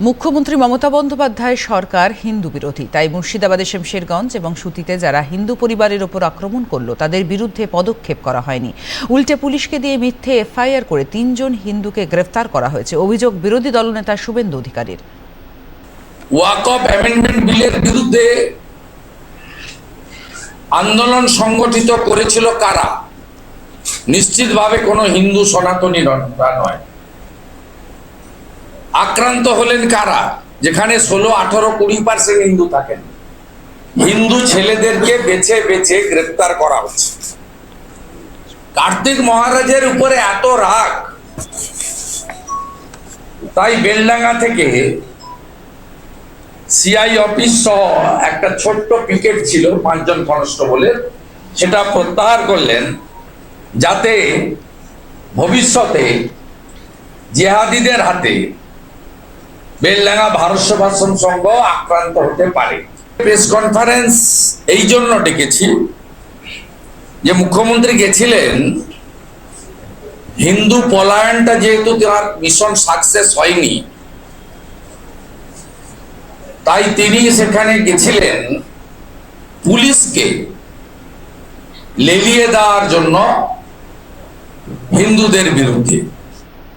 মুখ্যমন্ত্রী মমতা বন্দ্যোপাধ্যায় সরকার হিন্দু বিরোধী। তাই মুর্শিদাবাদের শমশেরগঞ্জ এবং সুতিতে যারা হিন্দু পরিবারের ওপর আক্রমণ করল, তাদের বিরুদ্ধে পদক্ষেপ করা হয়নি। উল্টে পুলিশকে দিয়ে মিথ্যে এফআইআর করে তিনজন হিন্দুকে গ্রেফতার করা হয়েছে। অভিযোগ বিরোধী দলনেতা শুভেন্দু অধিকারীর। ওয়াকফ অ্যামেন্ডমেন্ট বিলের বিরুদ্ধে আন্দোলন সংগঠিত করেছিল কারা? নিশ্চিতভাবে কোনো হিন্দু সনাতনী নয়। আক্রান্ত হলেন কারা? যেখানে ষোলো, আঠারো, কুড়ি পার্সেন্ট হিন্দু থাকেন। হিন্দু ছেলেদেরকে বেছে বেছে গ্রেপ্তার করা হচ্ছে। কার্তিক মহারাজের উপরে এত রাগ। তাই বেলডাঙ্গা থেকে সিআই অফিস সহ একটা ছোট্ট পিকেট ছিল পাঁচজন কনস্টেবলের। সেটা প্রত্যাহার করলেন যাতে ভবিষ্যতে জেহাদিদের হাতে বেলডাঙ্গা ভারত সেবাশ্রম সংঘ আক্রান্ত হতে পারে। প্রেস কনফারেন্স এই জন্য ডেকেছি যে মুখ্যমন্ত্রী গেছিলেন, হিন্দু পলায়নটা যেহেতু তার মিশন সাকসেস হয়নি, তাই তিনি সেখানে গেছিলেন পুলিশকে লেলিয়ে দেওয়ার জন্য হিন্দুদের বিরুদ্ধে।